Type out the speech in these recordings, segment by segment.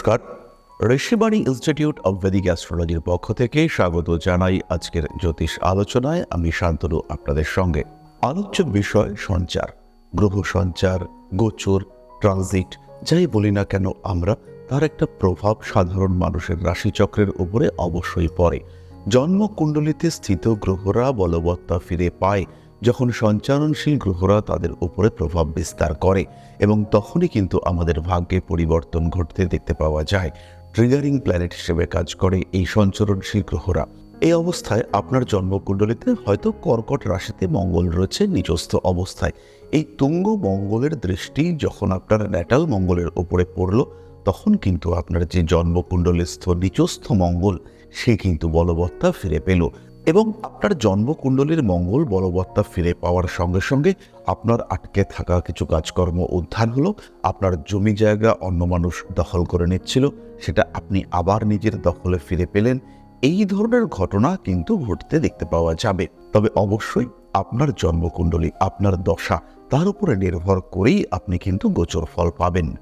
নমস্কার। Rishibani institute of Vedic অ্যাস্ট্রোলজির পক্ষ থেকে স্বাগত জানাই আজকের জ্যোতিষ আলোচনায়। আমি শান্তনু আপনাদের সঙ্গে। আলোচ্য বিষয় সঞ্চার, গ্রহ সঞ্চার, গোচর ট্রানজিট যাই বলি না কেন আমরা, তার একটা প্রভাব সাধারণ মানুষের রাশিচক্রের উপরে অবশ্যই পড়ে। জন্মকুণ্ডলিতে স্থিত গ্রহরা বলবত্তা ফিরে পায় যখন সঞ্চারণশীল গ্রহরা তাদের উপরে প্রভাব বিস্তার করে এবং তখনই কিন্তু আমাদের ভাগ্যে পরিবর্তন ঘটতে দেখতে পাওয়া যায়। ট্রিগারিং প্ল্যানেট হিসেবে কাজ করে এই সঞ্চরণশীল গ্রহরা। এই অবস্থায় আপনার জন্মকুণ্ডলিতে হয়তো কর্কট রাশিতে মঙ্গল রয়েছে নিচস্থ অবস্থায়। এই তুঙ্গ মঙ্গলের দৃষ্টি যখন আপনার ন্যাটাল মঙ্গলের উপরে পড়ল, তখন কিন্তু আপনার যে জন্মকুণ্ডলীস্থ নিচস্থ মঙ্গল, সে কিন্তু বলবত্তা ফিরে পেল। এবং আপনার জন্মকুণ্ডলীর মঙ্গল বলবত্তা ফিরে পাওয়ার সঙ্গে সঙ্গে আপনার আটকে থাকা কিছু কাজকর্ম উদ্ধার হলো, আপনার জমি জায়গা অন্য মানুষ দখল করে নিচ্ছিল, সেটা আপনি আবার নিজের দখলে ফিরে পেলেন। এই ধরনের ঘটনা কিন্তু ঘটতে দেখতে পাওয়া যাবে। তবে অবশ্যই আপনার জন্মকুণ্ডলী, আপনার দশা, তার উপরে নির্ভর করেই আপনি কিন্তু গোচর ফল পাবেন।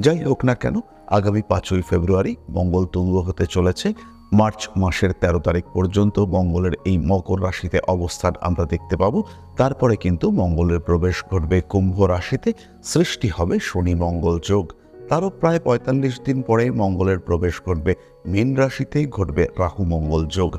যাই হোক না কেন, আগামী পাঁচই ফেব্রুয়ারি মঙ্গল তুঙ্গ হতে চলেছে। মার্চ মাসের তেরো তারিখ পর্যন্ত মঙ্গলের এই মকর রাশিতে অবস্থান আমরা দেখতে পাবো। তারপরে কিন্তু মঙ্গলের প্রবেশ ঘটবে কুম্ভ রাশিতে, সৃষ্টি হবে শনি মঙ্গল যোগ। তারও প্রায় পঁয়তাল্লিশ দিন পরে মঙ্গলের প্রবেশ ঘটবে, মীন রাশিতে ঘটবে রাহু মঙ্গল যোগ।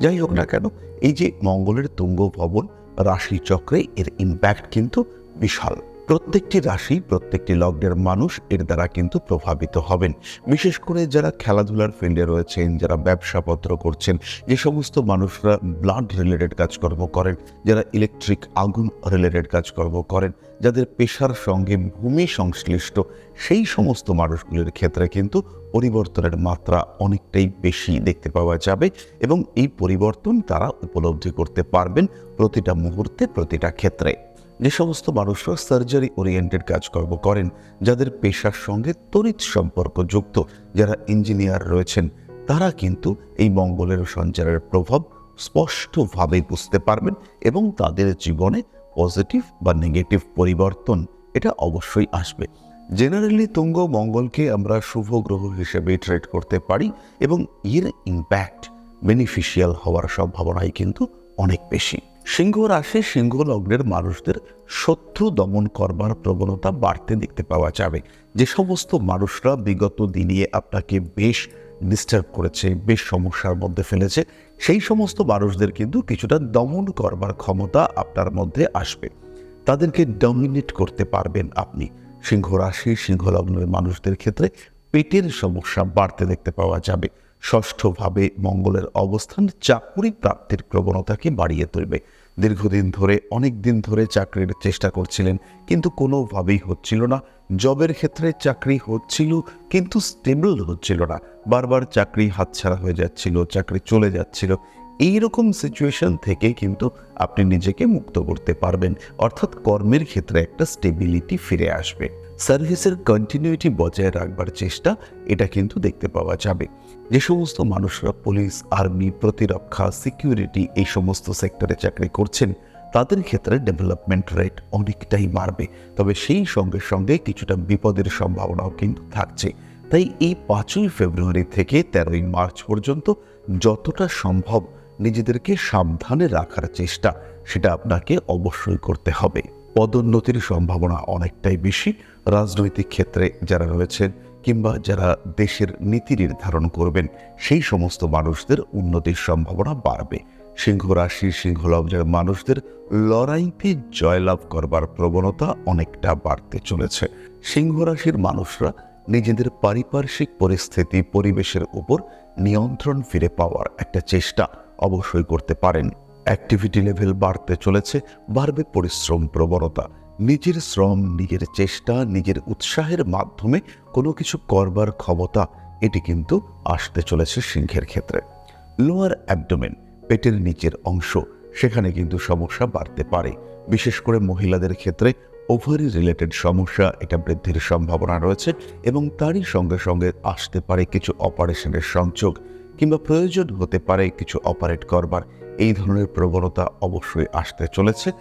যাই হোক না কেন, এই যে মঙ্গলের তুঙ্গ ভবন রাশি চক্রে এর ইম্প্যাক্ট কিন্তু বিশাল। প্রত্যেকটি রাশি, প্রত্যেকটি লগ্নের মানুষ এর দ্বারা কিন্তু প্রভাবিত হবেন। বিশেষ করে যারা খেলাধুলার ফিল্ডে রয়েছেন, যারা ব্যবসাপত্র করছেন, যে সমস্ত মানুষরা ব্লাড রিলেটেড কাজকর্ম করেন, যারা ইলেকট্রিক আগুন রিলেটেড কাজকর্ম করেন, যাদের পেশার সঙ্গে ভূমি সংশ্লিষ্ট, সেই সমস্ত মানুষগুলির ক্ষেত্রে কিন্তু পরিবর্তনের মাত্রা অনেকটাই বেশি দেখতে পাওয়া যাবে এবং এই পরিবর্তন তারা উপলব্ধি করতে পারবেন প্রতিটা মুহূর্তে, প্রতিটা ক্ষেত্রে। যে সমস্ত মানুষরা সার্জারি ওরিয়েন্টেড কাজকর্ম করেন, যাদের পেশার সঙ্গে তড়িৎ সম্পর্ক যুক্ত, যারা ইঞ্জিনিয়ার রয়েছেন, তারা কিন্তু এই মঙ্গলের সঞ্চারের প্রভাব স্পষ্টভাবে বুঝতে পারবেন এবং তাদের জীবনে পজিটিভ বা নেগেটিভ পরিবর্তন এটা অবশ্যই আসবে। জেনারেলি তুঙ্গ মঙ্গলকে আমরা শুভ গ্রহ হিসেবে ট্রেড করতে পারি এবং এর ইম্প্যাক্ট বেনিফিশিয়াল হওয়ার সম্ভাবনাই কিন্তু অনেক বেশি। সিংহ রাশি সিংহ লগ্নের মানুষদের শত্রু দমন করবার প্রবণতা বাড়তে দেখতে পাওয়া যাবে। যে সমস্ত মানুষরা বিগত দিনে আপনাকে বেশ ডিস্টার্ব করেছে, বেশ সমস্যার মধ্যে ফেলেছে, সেই সমস্ত মানুষদের কিন্তু কিছুটা দমন করবার ক্ষমতা আপনার মধ্যে আসবে। তাদেরকে ডমিনেট করতে পারবেন আপনি। সিংহ রাশি সিংহ লগ্নের মানুষদের ক্ষেত্রে পেটের সমস্যা বাড়তে দেখতে পাওয়া যাবে। ষষ্ঠভাবে মঙ্গলের অবস্থান, চাকুরি প্রাপ্তির প্রবণতাকে বাড়িয়ে তুলবে। দীর্ঘদিন ধরে, অনেক দিন ধরে চাকরির চেষ্টা করছিলেন, কিন্তু কোনোভাবেই হচ্ছিল না। জবের ক্ষেত্রে চাকরি হচ্ছিল, কিন্তু স্টেবল হচ্ছিল না। বারবার চাকরি হাতছাড়া হয়ে যাচ্ছিল, চাকরি চলে যাচ্ছিল। এই রকম সিচুয়েশন থেকে কিন্তু আপনি নিজেকে মুক্ত করতে পারবেন। অর্থাৎ কর্মের ক্ষেত্রে একটা স্টেবিলিটি ফিরে আসবে। সার্ভিসের কন্টিনিউটি বজায় রাখবার চেষ্টা, এটা কিন্তু দেখতে পাওয়া যাবে। যে সমস্ত মানুষরা পুলিশ, আর্মি, প্রতিরক্ষা সিকিউরিটি এই সমস্ত সেক্টরে চাকরি করছেন, তাদের ক্ষেত্রে ডেভেলপমেন্ট রেট অনেকটাই বাড়বে। তবে সেই সঙ্গে সঙ্গে কিছুটা বিপদের সম্ভাবনাও কিন্তু থাকছে। তাই এই পাঁচই ফেব্রুয়ারি থেকে তেরোই মার্চ পর্যন্ত যতটা সম্ভব নিজেদেরকে সাবধানে রাখার চেষ্টা, সেটা আপনাকে অবশ্যই করতে হবে। পদোন্নতির সম্ভাবনা অনেকটাই বেশি। রাজনৈতিক ক্ষেত্রে যারা রয়েছেন কিংবা যারা দেশের নীতি নির্ধারণ করবেন, সেই সমস্ত মানুষদের উন্নতির সম্ভাবনা বাড়বে। সিংহ রাশি, সিংহ লগ্নের মানুষদের লড়াইতে জয়লাভ করবার প্রবণতা অনেকটা বাড়তে চলেছে। সিংহ রাশির মানুষরা নিজেদের পারিপার্শ্বিক পরিস্থিতি, পরিবেশের উপর নিয়ন্ত্রণ ফিরে পাওয়ার একটা চেষ্টা অবশ্যই করতে পারেন। অ্যাক্টিভিটি লেভেল বাড়তে চলেছে, বাড়বে পরিশ্রম প্রবণতা। নিজের শ্রম, নিজের চেষ্টা, নিজের উৎসাহের মাধ্যমে কোনো কিছু করবার ক্ষমতা, এটি কিন্তু আসতে চলেছে সিংহের ক্ষেত্রে। লোয়ার অ্যাবডোমেন পেটের নিচের অংশ, সেখানে কিন্তু সমস্যা বাড়তে পারে। বিশেষ করে মহিলাদের ক্ষেত্রে ওভারি রিলেটেড সমস্যা, এটা বৃদ্ধির সম্ভাবনা রয়েছে এবং তারই সঙ্গে সঙ্গে আসতে পারে কিছু অপারেশনের সংযোগ কিংবা প্রয়োজন হতে পারে কিছু অপারেট করবার। এই ধরনের প্রবণতা অবশ্যই আসতে চলেছে।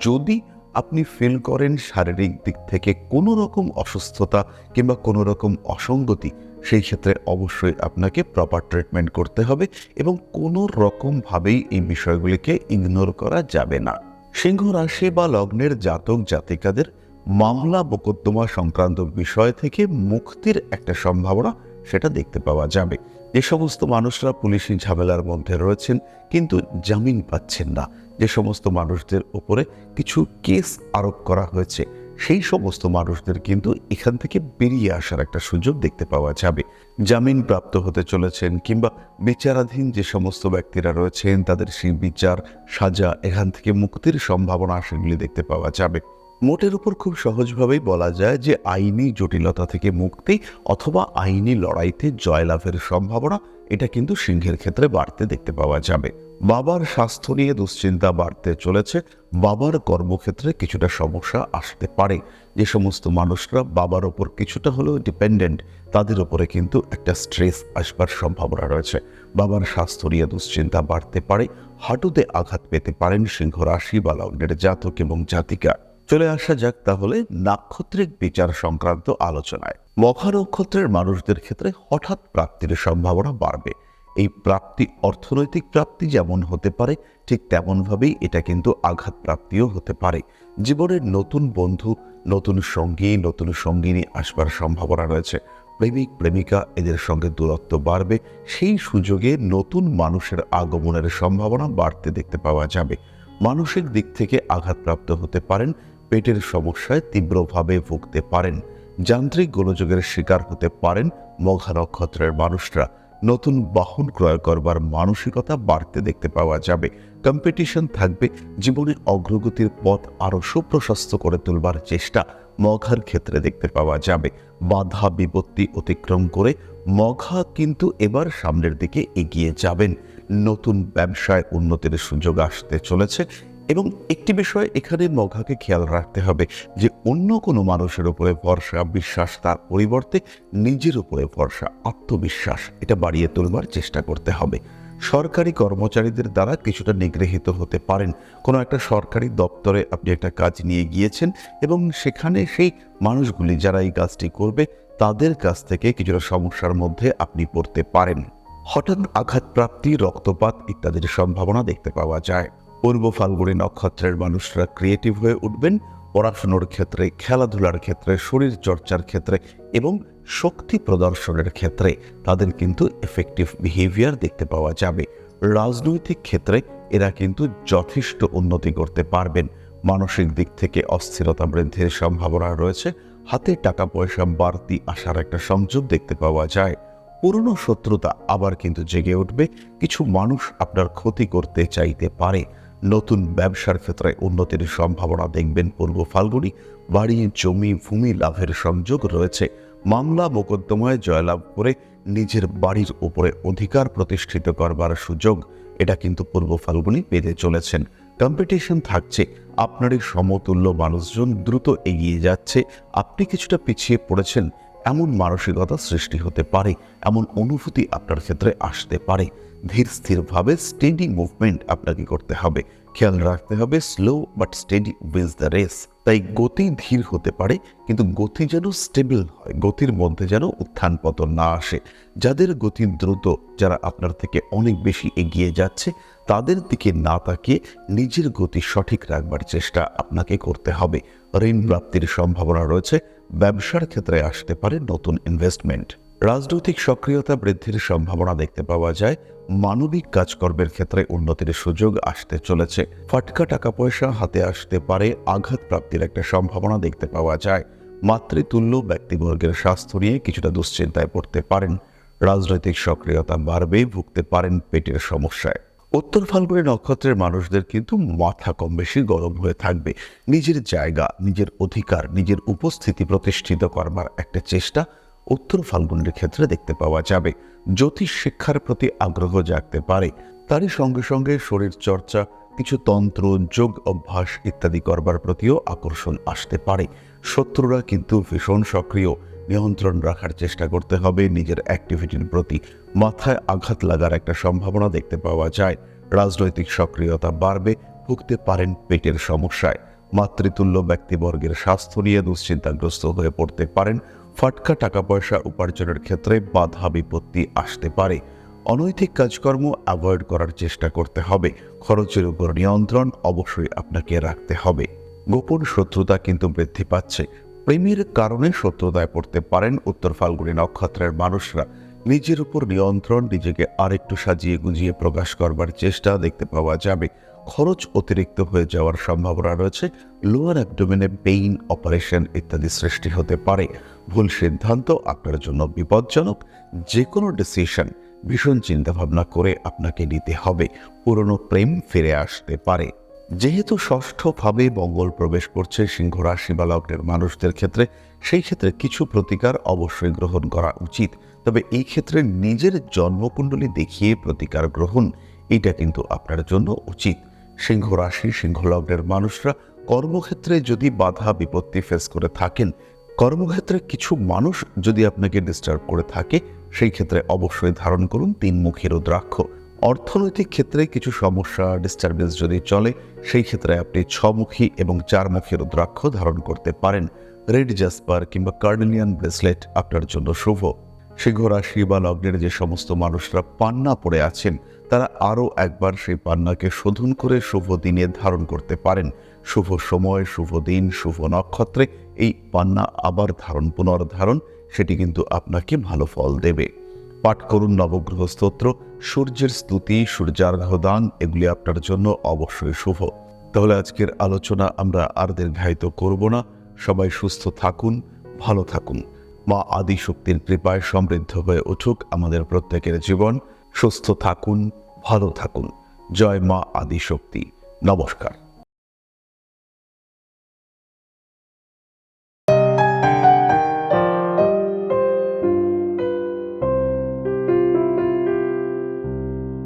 যদি আপনি ফিল করেন শারীরিক দিক থেকে কোনো রকম অসুস্থতা কিংবা কোনো রকম অসঙ্গতি, সেই ক্ষেত্রে অবশ্যই আপনাকে প্রপার ট্রিটমেন্ট করতে হবে এবং কোনো রকমভাবেই এই বিষয়গুলিকে ইগনোর করা যাবে না। সিংহ রাশি বা লগ্নের জাতক জাতিকাদের মামলা মোকদ্দমা সংক্রান্ত বিষয় থেকে মুক্তির একটা সম্ভাবনা সেটা দেখতে পাওয়া যাবে। যে সমস্ত মানুষরা পুলিশি ঝামেলার মধ্যে রয়েছেন, কিন্তু জামিন পাচ্ছেন না। যে সমস্ত মানুষদের উপরে কিছু কেস আরোপ করা হয়েছে, সেই সমস্ত মানুষদের কিন্তু এখান থেকে বেরিয়ে আসার একটা সুযোগ দেখতে পাওয়া যাবে। জামিন প্রাপ্ত হতে চলেছেন কিংবা বিচারাধীন যে সমস্ত ব্যক্তিরা রয়েছেন, তাদের সেই বিচার, সাজা এখান থেকে মুক্তির সম্ভাবনা সেগুলি দেখতে পাওয়া যাবে। মোটের উপর খুব সহজভাবেই বলা যায় যে আইনি জটিলতা থেকে মুক্তি অথবা আইনি লড়াইতে জয়লাভের সম্ভাবনা, এটা কিন্তু সিংহের ক্ষেত্রে বাড়তে দেখতে পাওয়া যাবে। বাবার স্বাস্থ্য নিয়ে দুশ্চিন্তা বাড়তে চলেছে, বাবার কর্মক্ষেত্রে কিছুটা সমস্যা আসতে পারে। যে সমস্ত মানুষরা বাবার ওপর কিছুটা হলেও ডিপেন্ডেন্ট তাদের উপরে কিন্তু একটা স্ট্রেস আসবার সম্ভাবনা রয়েছে। বাবার স্বাস্থ্য নিয়ে দুশ্চিন্তা বাড়তে পারে, হাঁটুতে আঘাত পেতে পারেন সিংহ রাশি বা লগ্নের জাতক এবং জাতিকা। চলে আসা যাক তাহলে নাক্ষত্রিক বিচার সংক্রান্ত আলোচনায়। মখা নক্ষত্রের মানুষদের ক্ষেত্রে হঠাৎ প্রাপ্তির সম্ভাবনা বাড়বে। এই প্রাপ্তি অর্থনৈতিক প্রাপ্তি যেমন হতে পারে, ঠিক তেমনভাবেই এটা কিন্তু আঘাত প্রাপ্তিও হতে পারে। জীবনের নতুন বন্ধু, নতুন সঙ্গী, নতুন সঙ্গিনী আসবার সম্ভাবনা রয়েছে। প্রেমিক, প্রেমিকা এদের সঙ্গে দূরত্ব বাড়বে। সেই সুযোগে নতুন মানুষের আগমনের সম্ভাবনা বাড়তে দেখতে পাওয়া যাবে। মানসিক দিক থেকে আঘাতপ্রাপ্ত হতে পারেন পেটের সমস্যায় তীব্রভাবে ভুগতে পারেন। যান্ত্রিক গোলযোগের শিকার হতে পারেন মঘা নক্ষত্রের মানুষরা। নতুন বাহন ক্রয় করবার মানসিকতা বাড়তে দেখতে পাওয়া যাবে। কম্পিটিশন থাকবে, জীবনে অগ্রগতির পথ আরও সুপ্রশস্ত করে তুলবার চেষ্টা মঘার ক্ষেত্রে দেখতে পাওয়া যাবে। বাধা বিপত্তি অতিক্রম করে মঘা কিন্তু এবার সামনের দিকে এগিয়ে যাবেন। নতুন ব্যবসায় উন্নতির সুযোগ আসতে চলেছে এবং একটি বিষয় এখানে মঘাকে খেয়াল রাখতে হবে যে অন্য কোনো মানুষের উপরে ভরসা, বিশ্বাস, তার পরিবর্তে নিজের উপরে ভরসা, আত্মবিশ্বাস, এটা বাড়িয়ে তোলবার চেষ্টা করতে হবে। সরকারি কর্মচারীদের দ্বারা কিছুটা নিগৃহীত হতে পারেন। কোনো একটা সরকারি দপ্তরে আপনি একটা কাজ নিয়ে গিয়েছেন এবং সেখানে সেই মানুষগুলি যারা এই কাজটি করবে, তাদের কাছ থেকে কিছুটা সমস্যার মধ্যে আপনি পড়তে পারেন। হঠাৎ আঘাতপ্রাপ্তি, রক্তপাত ইত্যাদির সম্ভাবনা দেখতে পাওয়া যায়। পূর্ব ফাল্গুনি নক্ষত্রের মানুষরা ক্রিয়েটিভ হয়ে উঠবেন, পড়াশুনোর ক্ষেত্রে, খেলাধুলার ক্ষেত্রে, শরীর চর্চার ক্ষেত্রে এবং শক্তি প্রদর্শনের ক্ষেত্রে তাদের কিন্তু এফেক্টিভ বিহেভিয়ার দেখতে পাওয়া যাবে। রাজনৈতিক ক্ষেত্রে এরা কিন্তু যথেষ্ট উন্নতি করতে পারবেন। মানসিক দিক থেকে অস্থিরতা বৃদ্ধির সম্ভাবনা রয়েছে, হাতে টাকা পয়সা বাড়তি আসার একটা সংযোগ দেখতে পাওয়া যায়। পুরনো শত্রুতা আবার কিন্তু জেগে উঠবে, কিছু মানুষ আপনার ক্ষতি করতে চাইতে পারে। নতুন ব্যবসার ক্ষেত্রে উন্নতির সম্ভাবনা দেখবেন পূর্ব ফাল্গুনি। বাড়ি, জমি, ভূমি লাভের সংযোগ রয়েছে। মামলা মোকদ্দমায় জয়লাভ করে নিজের বাড়ির উপরে অধিকার প্রতিষ্ঠিত করবার সুযোগ এটা কিন্তু পূর্ব ফাল্গুনি পেতে চলেছেন। কম্পিটিশন থাকছে, আপনারই সমতুল্য মানুষজন দ্রুত এগিয়ে যাচ্ছে, আপনি কিছুটা পিছিয়ে পড়েছেন এমন মানসিকতা সৃষ্টি হতে পারে, এমন অনুভূতি আপনার ক্ষেত্রে আসতে পারে। ধীর স্থিরভাবে স্টেডি মুভমেন্ট আপনাকে করতে হবে। খেয়াল রাখতে হবে slow but steady wins the race তাই গতি ধীর হতে পারে, কিন্তু গতি যেন স্টেবল হয়, গতির মধ্যে যেন উত্থান পতন না আসে। যাদের গতি দ্রুত, যারা আপনার থেকে অনেক বেশি এগিয়ে যাচ্ছে, তাদের দিকে না তাকিয়ে নিজের গতি সঠিক রাখবার চেষ্টা আপনাকে করতে হবে। ঋণ প্রাপ্তির সম্ভাবনা রয়েছে, ব্যবসার ক্ষেত্রে আসতে পারে নতুন ইনভেস্টমেন্ট রাজনৈতিক সক্রিয়তা বৃদ্ধির সম্ভাবনা দেখতে পাওয়া যায়, মানবিক কাজকর্মের ক্ষেত্রে উন্নতির সুযোগ আসতে চলেছে। ফাটকা টাকা পয়সা হাতে আসতে পারে, আঘাত প্রাপ্তির একটা সম্ভাবনা দেখতে পাওয়া যায়। মাতৃতুল্য ব্যক্তিবর্গের স্বাস্থ্য নিয়ে কিছুটা দুশ্চিন্তায় পড়তে পারেন। রাজনৈতিক সক্রিয়তা বাড়বে, ভুগতে পারেন পেটের সমস্যায়। উত্তর ফাল্গুনি নক্ষত্রের মানুষদের কিন্তু মাথা কম বেশি গরম হয়ে থাকবে। নিজের জায়গা, নিজের অধিকার, নিজের উপস্থিতি প্রতিষ্ঠিত করবার একটা চেষ্টা উত্তর ফাল্গুনের ক্ষেত্রে দেখতে পাওয়া যাবে। জ্যোতিষ শিক্ষার প্রতি আগ্রহ জাগতে পারে। তারই সঙ্গে সঙ্গে শরীর চর্চা, কিছু তন্ত্র, যোগ অভ্যাস ইত্যাদি করবার প্রতিও আকর্ষণ আসতে পারে। শত্রুরা কিন্তু ভীষণ সক্রিয়। নিয়ন্ত্রণ রাখার চেষ্টা করতে হবে। নিজের অ্যাক্টিভিটির প্রতি মাথায় আঘাত লাগার একটা সম্ভাবনা দেখতে পাওয়া যায়। রাজনৈতিক সক্রিয়তা বাড়বে, ভুগতে পারেন পেটের সমস্যায়। মাতৃতুল্য ব্যক্তিবর্গের স্বাস্থ্য নিয়ে দুশ্চিন্তাগ্রস্ত হয়ে পড়তে পারেন। ফাটকা টাকা পয়সা উপার্জনের ক্ষেত্রে বাধা বিপত্তি আসতে পারে। অনৈতিক কাজকর্ম অ্যাভয়েড করার চেষ্টা করতে হবে। খরচের উপর নিয়ন্ত্রণ অবশ্যই আপনাকে রাখতে হবে। গোপন শত্রুতা কিন্তু বৃদ্ধি পাচ্ছে। প্রেমের কারণে শত্রুতায় পড়তে পারেন উত্তর ফাল্গুনী নক্ষত্রের মানুষরা। নিজের উপর নিয়ন্ত্রণ, নিজেকে আরেকটু সাজিয়ে গুজিয়ে প্রকাশ করবার চেষ্টা দেখতে পাওয়া যাবে। খরচ অতিরিক্ত হয়ে যাওয়ার সম্ভাবনা রয়েছে। লোয়ার অ্যাবডোমেনে পেইন, অপারেশন ইত্যাদি সৃষ্টি হতে পারে। ভুল সিদ্ধান্ত আপনার জন্য বিপজ্জনক। যে কোনো ডিসিশন ভীষণ চিন্তাভাবনা করে আপনাকে নিতে হবে। পুরনো প্রেম ফিরে আসতে পারে। যেহেতু ষষ্ঠভাবে মঙ্গল প্রবেশ করছে, সিংহ রাশি বা লগ্নের মানুষদের ক্ষেত্রে, সেই ক্ষেত্রে কিছু প্রতিকার অবশ্যই গ্রহণ করা উচিত। তবে এই ক্ষেত্রে নিজের জন্মকুণ্ডলী দেখিয়ে প্রতিকার গ্রহণ এটা কিন্তু আপনার জন্য উচিত। সিংহ রাশি, সিংহ লগ্নের মানুষরা কর্মক্ষেত্রে যদি বাধা, বিপত্তি ফেস করে থাকেন, কর্মক্ষেত্রে কিছু মানুষ যদি আপনাকে ডিস্টার্ব করে থাকে, সেই ক্ষেত্রে অবশ্যই ধারণ করুন তিনমুখী রুদ্রাক্ষ। অর্থনৈতিক ক্ষেত্রে কিছু সমস্যা ডিস্টারবেন্স যদি চলে, সেই ক্ষেত্রে আপনি ছমুখী এবং চারমুখী রুদ্রাক্ষ ধারণ করতে পারেন। রেড জাসপার কিংবা কার্ডেলিয়ান ব্রেসলেট আপনার জন্য শুভ। সিংহ রাশি বা লগ্নের যে সমস্ত মানুষরা পান্না পড়ে আছেন, তারা আরও একবার সেই পান্নাকে শোধন করে শুভ দিনে ধারণ করতে পারেন। শুভ সময়, শুভ দিন, শুভ নক্ষত্রে এই পান্না আবার ধারণ, পুনর্ধারণ, সেটি কিন্তু আপনাকে ভালো ফল দেবে। পাঠ করুন নবগ্রহ স্তোত্র। সূর্যের স্তুতি সূর্যার্ঘ দান এগুলি আপনার জন্য অবশ্যই শুভ। তাহলে আজকের আলোচনা আমরা আর দীর্ঘায়িত করব না। সবাই সুস্থ থাকুন, ভালো থাকুন। মা আদি শক্তির কৃপায় সমৃদ্ধ হয়ে উঠুক আমাদের প্রত্যেকের জীবন। সুস্থ থাকুন, ভালো থাকুন। জয় মা আদি শক্তি নমস্কার।